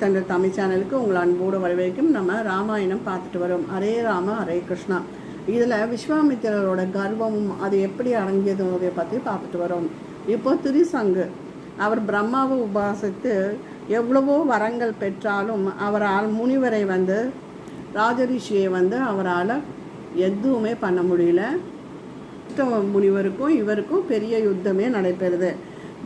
தங்கள் தமிழ் சேனலுக்கு உங்களை அன்போடு வரவேற்கும். நம்ம ராமாயணம் பார்த்துட்டு வரோம். ஹரே ராம ஹரே கிருஷ்ணா. இதில் விஸ்வாமித்திரரோட கர்வமும் அது எப்படி அடங்கியதுன்றதை பற்றி பார்த்துட்டு வரோம். இப்போ திரிசங்கு. அவர் பிரம்மாவை உபாசித்து எவ்வளவோ வரங்கள் பெற்றாலும் அவரால் முனிவரை வந்து ராஜரிஷியை வந்து அவரால் எதுவுமே பண்ண முடியல. முனிவருக்கும் இவருக்கும் பெரிய யுத்தமே நடைபெறுது.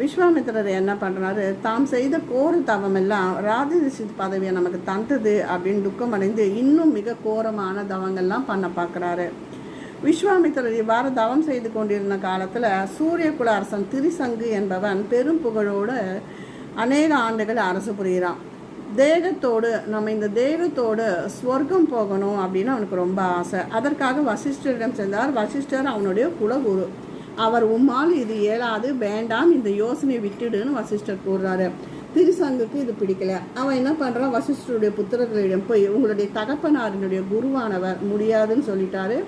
விஸ்வாமித்திரர் என்ன பண்ணுறாரு தாம் செய்த கோர தவமெல்லாம் ராஜரிஷி பதவியை நமக்கு தந்தது அப்படின்னு துக்கம் அடைந்து இன்னும் மிக கோரமான தவங்கள்லாம் பண்ண பார்க்குறாரு. விஸ்வாமித்திரர் இவ்வாறு தவம் செய்து கொண்டிருந்த காலத்தில் சூரியகுல அரசன் திரிசங்கு என்பவன் பெரும் புகழோடு அநேக ஆண்டுகள் அரசு புரிகிறான். தேகத்தோடு நம்ம இந்த தேகத்தோடு ஸ்வர்க்கம் போகணும் அப்படின்னு அவனுக்கு ரொம்ப ஆசை. அதற்காக வசிஷ்டரிடம் சென்றார். வசிஷ்டர் அவனுடைய குலகுரு. அவர் உம்மால் இது இயலாது வேண்டாம் இந்த யோசனையை விட்டுடுன்னு வசிஷ்டர் கூறுறாரு. திருசங்குக்கு இது பிடிக்கல. அவன் என்ன பண்ணுறான் வசிஷ்டருடைய புத்திரர்களிடம் போய் உங்களுடைய தகப்பனாரினுடைய குருவானவர் முடியாதுன்னு சொல்லிட்டாரு.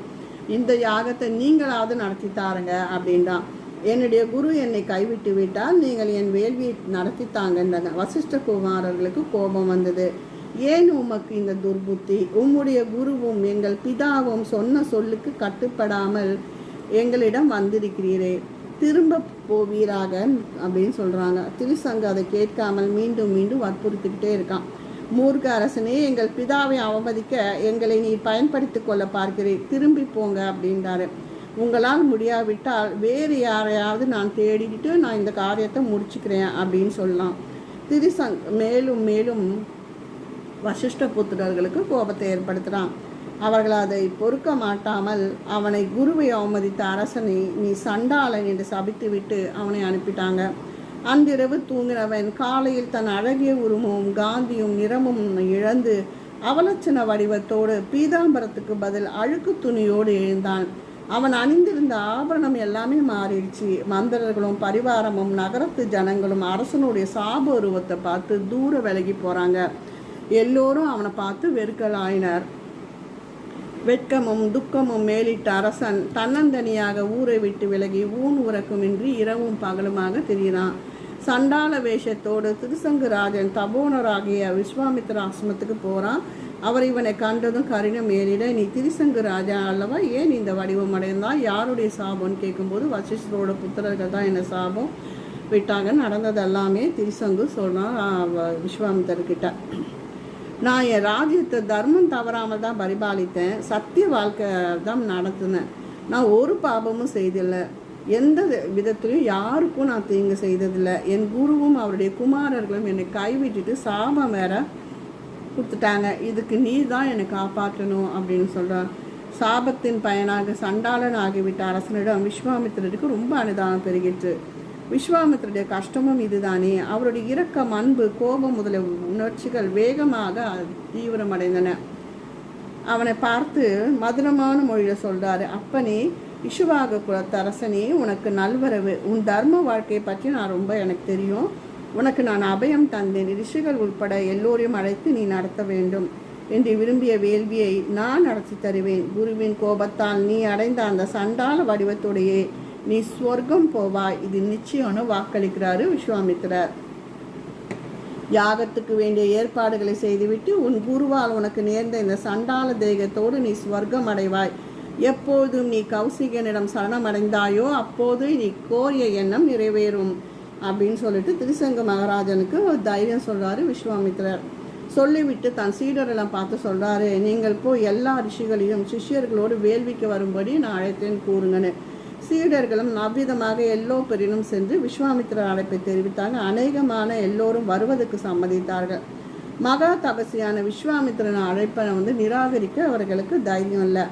இந்த யாகத்தை நீங்களாவது நடத்தி தாருங்க அப்படின்றான். என்னுடைய குரு என்னை கைவிட்டு விட்டால் நீங்கள் என் வேள்வியை நடத்தி தாங்கன்றாங்க வசிஷ்ட குமாரர்களுக்கு கோபம் வந்தது. ஏன் உமக்கு இந்த துர்புத்தி? உம்முடைய குருவும் எங்கள் பிதாவும் சொன்ன சொல்லுக்கு கட்டுப்படாமல் எங்களிடம் வந்திருக்கிறீரே. திரும்ப போவீராக அப்படின்னு சொல்கிறாங்க திருசங்க அதை கேட்காமல் மீண்டும் மீண்டும் வற்புறுத்திக்கிட்டே இருக்கான். மூர்க்க அரசனே எங்கள் பிதாவை அவமதிக்க எங்களை நீ பயன்படுத்தி கொள்ள பார்க்கிறேன் திரும்பி போங்க அப்படின்றாரு. உங்களால் முடியாவிட்டால் வேறு யாரையாவது நான் தேடிக்கிட்டு நான் இந்த காரியத்தை முடிச்சுக்கிறேன் அப்படின்னு சொல்லலாம். திருசங் மேலும் மேலும் வசிஷ்ட புத்திரர்களுக்கு கோபத்தை ஏற்படுத்துகிறான் அவர்கள் அதை பொறுக்க மாட்டாமல் அவனை குருவை அவமதித்த அரசனை நீ சண்டாளன் என்று சபித்துவிட்டு அவனை அனுப்பிட்டாங்க. அன்றிரவு தூங்கினவன் காலையில் தன் அழகிய உருவமும் காந்தியும் நிறமும் இழந்து அவலட்சண வடிவத்தோடு பீதாம்பரத்துக்கு பதில் அழுக்கு துணியோடு எழுந்தான். அவன் அணிந்திருந்த ஆபரணம் எல்லாமே மாறிடுச்சு. மந்திரர்களும் பரிவாரமும் நகரத்து ஜனங்களும் அரசனுடைய சாப உருவத்தை பார்த்து தூர விலகி போகிறாங்க எல்லோரும் அவனை பார்த்து வெறுக்கலாயினர். வெட்கமும் துக்கமும் மேலிட்ட அரசன் தன்னந்தனியாக ஊரை விட்டு விலகி ஊன் உறக்கமின்றி இரவும் பகலுமாக திரிகிறான் சண்டால வேஷத்தோடு திருசங்கு ராஜன் தபோனராகிய விஸ்வாமித்திர ஆசிரமத்துக்கு போகிறான் அவர் இவனை கண்டதும் கரிணம் ஏறிட நீ திருசங்கு ராஜா அல்லவா? ஏன் இந்த வடிவம் அடைந்தா யாருடைய சாபம்னு கேட்கும்போது வசிஷ்டரோட புத்திரர்கள் தான் என்ன சாபம்? விட்டாங்க. நடந்தது எல்லாமே திருசங்கு சொல்கிறான் விஸ்வாமித்தர்கிட்ட நான் என் ராஜ்யத்தை தர்மம் தவறாமல் தான் பரிபாலித்தேன். சத்திய வாழ்க்கை தான் நடத்தினேன். நான் ஒரு பாபமும் செய்தில்லை. எந்த விதத்துலையும் யாருக்கும் நான் தீங்கு செய்ததில்லை. என் குருவும் அவருடைய குமாரர்களும் என்னை கைவிட்டுட்டு சாபம் வேற கொடுத்துட்டாங்க. இதுக்கு நீ தான் என்னை காப்பாற்றணும் அப்படின்னு சொல்கிறான் சாபத்தின் பயனாக சண்டாளன் ஆகிவிட்ட அரசனிடம் விஸ்வாமித்திரருக்கு ரொம்ப அனுதானம் பெருகிற்று. விஸ்வாமித்திரருடைய கஷ்டமும் இதுதானே. அவருடைய இரக்கம் அன்பு கோபம் முதலிய உணர்ச்சிகள் வேகமாக தீவிரமடைந்தன. அவனை பார்த்து மதுரமான மொழியில் சொல்றாரு அப்பனே இஷுவாக குலத்தரசனே உனக்கு நல்வரவு. உன் தர்ம வாழ்க்கையை பற்றி நான் ரொம்ப எனக்கு தெரியும். உனக்கு நான் அபயம் தந்தேன். ரிஷிகள் உட்பட எல்லோரையும் அழைத்து நீ நடத்த வேண்டும். என்று விரும்பிய வேள்வியை நான் நடத்தி தருவேன். குருவின் கோபத்தால் நீ அடைந்த அந்த சண்டால வடிவத்துடையே நீ ஸ்வர்க்கம் போவாய். இது நிச்சயம்னு வாக்களிக்கிறாரு விஸ்வாமித்திரர். யாகத்துக்கு வேண்டிய ஏற்பாடுகளை செய்துவிட்டு உன் குருவால் உனக்கு நேர்ந்த இந்த சண்டால தேகத்தோடு நீ ஸ்வர்க்கம் அடைவாய். எப்போதும் நீ கௌசிகனிடம் சரணமடைந்தாயோ அப்போது நீ கோரிய எண்ணம் நிறைவேறும். அப்படின்னு சொல்லிட்டு திருசங்க மகாராஜனுக்கு ஒரு தைரியம் சொல்றாரு விஸ்வாமித்திரர். சொல்லிவிட்டு தன் சீடரெல்லாம் பார்த்து சொல்றாரு நீங்கள் போய் எல்லா ரிஷிகளையும் சிஷ்யர்களோடு வேள்விக்கு வரும்படி நான் அழைத்தேன் கூறுங்கன்னு. சீடர்களும் அவ்விதமாக எல்லோ பெரினும் சென்று விஸ்வாமித்திர அழைப்பை தெரிவித்தாங்க. அநேகமான எல்லோரும் வருவதற்கு சம்மதித்தார்கள். மகா தபசியான விஸ்வாமித்திரன் அழைப்பை வந்து நிராகரிக்க அவர்களுக்கு தைரியம் இல்லை.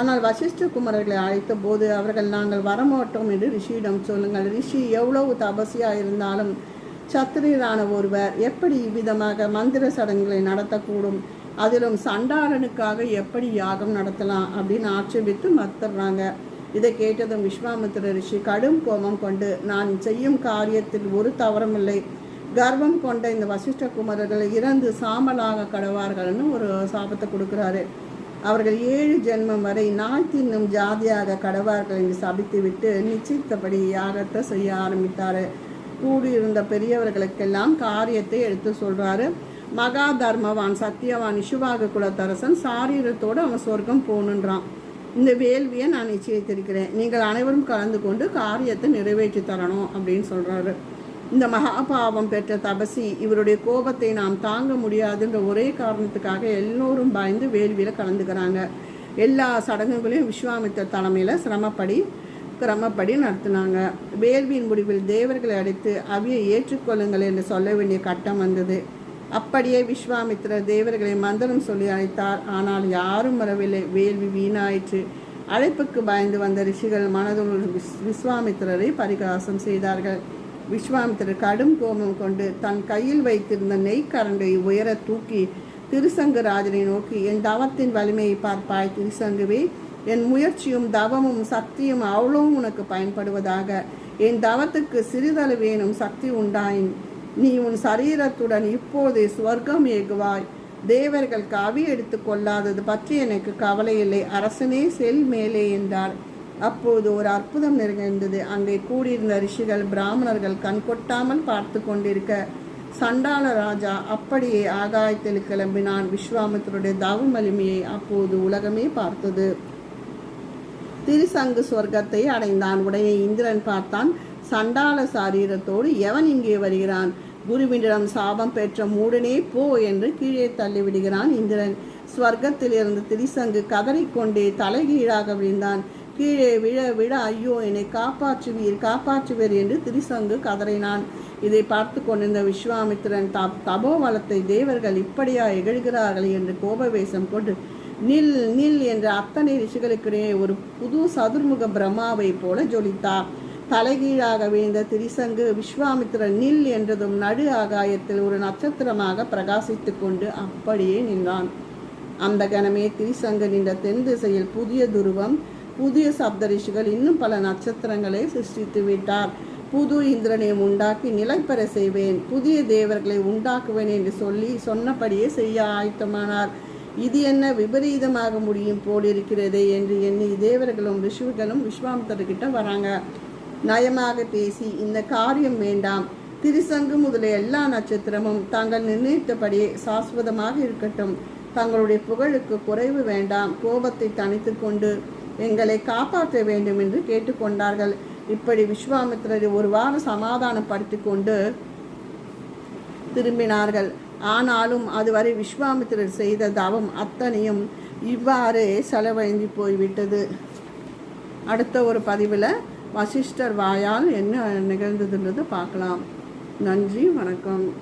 ஆனால் வசிஷ்ட குமரர்களை அழைத்த போது அவர்கள் நாங்கள் வரமாட்டோம் என்று ரிஷியிடம் சொல்லுங்கள். ரிஷி எவ்வளவு தபசியாக இருந்தாலும் சத்திரியரான ஒருவர் எப்படி இவ்விதமாக மந்திர சடங்குகளை நடத்தக்கூடும்? அதிலும் சண்டாளனுக்காக எப்படி யாகம் நடத்தலாம்? அப்படின்னு ஆட்சேபித்து மறுத்துடுறாங்க. இதை கேட்டதும் விஸ்வாமித்திர ரிஷி கடும் கோபம் கொண்டு நான் செய்யும் காரியத்தில் ஒரு தவறமில்லை கர்வம் கொண்ட இந்த வசிஷ்ட குமரர்கள் இறந்து சாம்பலாக கடவார்கள்னு ஒரு சாபத்தை கொடுக்குறாரு. அவர்கள் ஏழு ஜென்மம் வரை நாய் தின்னும் ஜாதியாக கடவார்கள் என்று சபித்து விட்டு நிச்சயித்தபடி யாகத்தை செய்ய ஆரம்பித்தார். கூடியிருந்த பெரியவர்களுக்கெல்லாம் காரியத்தை எடுத்து சொல்றாரு. மகா தர்மவான் சத்தியவான் இஷுவாக குலத்தரசன் சாரீரத்தோடு அவன் சொர்க்கம் போகணுன்றான். இந்த வேள்வியை நான் நிச்சயித்திருக்கிறேன். நீங்கள் அனைவரும் கலந்து கொண்டு காரியத்தை நிறைவேற்றி தரணும் அப்படின்னு சொல்கிறாரு இந்த மகாபாவம் பெற்ற தபசி இவருடைய கோபத்தை நாம் தாங்க முடியாதுன்ற ஒரே காரணத்துக்காக எல்லோரும் பயந்து வேள்வியில் கலந்துக்கிறாங்க. எல்லா சடங்குகளையும் விஸ்வாமித்த தலைமையில் சிரமப்படி கிரமப்படி நடத்தினாங்க. வேள்வியின் முடிவில் தேவர்களை அழைத்து அவியை ஏற்றுக்கொள்ளுங்கள் என்று சொல்ல வேண்டிய கட்டம் வந்தது. அப்படியே விஸ்வாமித்திரர் தேவர்களை மந்திரம் சொல்லி அழைத்தார். ஆனால் யாரும் வரவில்லை. வேள்வி வீணாயிற்று. அழைப்புக்கு பயந்து வந்த ரிஷிகள் மனதுள் விஸ் விஸ்வாமித்திரரை பரிகாசம் செய்தார்கள். விஸ்வாமித்திரர் கடும் கோபம் கொண்டு தன் கையில் வைத்திருந்த நெய்க்கரண்டை உயர தூக்கி திருசங்கு ராஜனை நோக்கி என் தவத்தின் வலிமையை பார்ப்பாய் திருசங்குவே. என் முயற்சியும் தவமும் சக்தியும் அவ்வளவும் உனக்கு பயன்படுவதாக. என் தவத்துக்கு சிறிதளவேனும் சக்தி உண்டாயின் நீ உன் சரீரத்துடன் இப்போதே சுவர்க்கம் ஏகுவாய். தேவர்கள் கவி எடுத்து கொள்ளாதது பற்றி எனக்கு கவலை இல்லை. அரசனே செல் மேலே என்றார் அப்போது ஒரு அற்புதம் நிகழ்ந்தது. அங்கே கூடியிருந்த ரிஷிகள் பிராமணர்கள் கண் கொட்டாமல் பார்த்து கொண்டிருக்க. சண்டாள ராஜா அப்படியே ஆகாயத்தில் கிளம்பினான். விஸ்வாமித்தருடைய தவ மலிமையை அப்போது உலகமே பார்த்தது. திருசங்கு சொர்க்கத்தை அடைந்தான். உடனே இந்திரன் பார்த்தான். சண்டாள சாரீரத்தோடு எவன் இங்கே வருகிறான்? குருவினிடம் சாபம் பெற்ற மூடனே போ என்று கீழே தள்ளிவிடுகிறான் இந்திரன். ஸ்வர்க்கத்திலிருந்து திரிசங்கு கதறிக்கொண்டே தலைகீழாக விழுந்தான். கீழே விழ விழ ஐயோ என்னை காப்பாற்றுவீர் காப்பாற்றுவீர் என்று திரிசங்கு கதறினான். இதை பார்த்து கொண்டிருந்த விஸ்வாமித்திரன் தப் தபோவலத்தை தேவர்கள் இப்படியா இகழ்கிறார்கள் என்று கோபவேசம் கொண்டு நில் நில் என்ற அத்தனை ரிஷிகளுக்கிடையே ஒரு புது சதுர்முக பிரம்மாவை போல ஜொலித்தார். தலைகீழாக வீழ்ந்த திரிசங்கு விஸ்வாமித்திரன் நில் என்றதும் நடு ஆகாயத்தில் ஒரு நட்சத்திரமாக பிரகாசித்து கொண்டு அப்படியே நின்றான். அந்த கணமே திரிசங்கு நின்ற தென் திசையில் புதிய துருவம் புதிய சப்த ரிஷிகள் இன்னும் பல நட்சத்திரங்களை சிருஷ்டித்து விட்டார். புது இந்திரனையும் உண்டாக்கி நிலைப்பெற செய்வேன் புதிய தேவர்களை உண்டாக்குவேன் என்று சொல்லி சொன்னபடியே செய்ய ஆயத்தமானார். இது என்ன விபரீதமாக முடியும் போல் என்று எண்ணி தேவர்களும் ரிஷிகளும் விஸ்வாமித்தர்கிட்ட வராங்க. நயமாக பேசி இந்த காரியம் வேண்டாம். திருசங்கு முதலிய எல்லா நட்சத்திரமும் தாங்கள் நிர்ணயித்தபடியே சாஸ்வதமாக இருக்கட்டும். தங்களுடைய புகழுக்கு குறைவு வேண்டாம். கோபத்தை தணித்து கொண்டு எங்களை காப்பாற்ற வேண்டும் என்று கேட்டுக்கொண்டார்கள். இப்படி விஸ்வாமித்திரர் ஒரு வாரம் சமாதானப்படுத்தி கொண்டு திரும்பினார்கள். ஆனாலும் அதுவரை விஸ்வாமித்திரர் செய்த தவம் அத்தனையும் இவ்வாறு செலவழிந்து போய்விட்டது. அடுத்த ஒரு பதிவில் வசிஷ்டர் வாயால் என்ன நிகழ்ந்ததுன்றது பார்க்கலாம். நன்றி வணக்கம்.